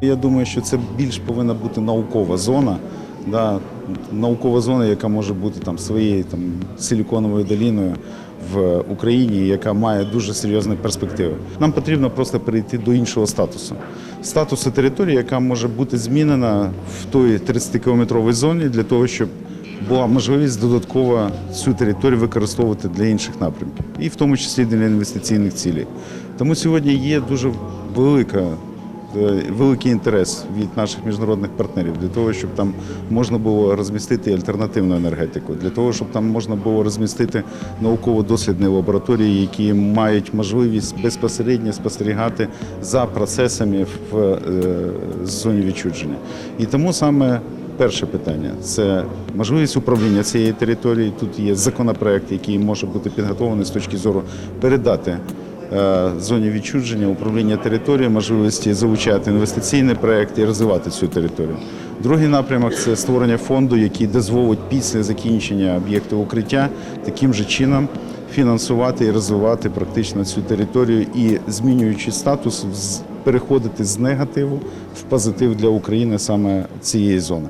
Я думаю, що це більш повинна бути наукова зона. Да, наукова зона, яка може бути там своєю там силіконовою доліною в Україні, яка має дуже серйозні перспективи. Нам потрібно просто перейти до іншого статусу. Статусу території, яка може бути змінена в той 30-кілометровій зоні для того, щоб була можливість додатково цю територію використовувати для інших напрямків, і в тому числі для інвестиційних цілей. Тому сьогодні є дуже велика великий інтерес від наших міжнародних партнерів для того, щоб там можна було розмістити альтернативну енергетику, для того, щоб там можна було розмістити науково-дослідні лабораторії, які мають можливість безпосередньо спостерігати за процесами в е, зоні відчудження. І тому саме перше питання це можливість управління цією територією. Тут є законопроект, який може бути підготовлений з точки зору передати е, зоні відчудження, управління територією, можливості залучати інвестиційні проекти і розвивати цю територію. Другий напрямок це створення фонду, який дозволить після закінчення об'єкту укриття таким же чином фінансувати і розвивати практично цю територію і змінюючи статус, переходити з негативу в позитив для України саме цієї зони.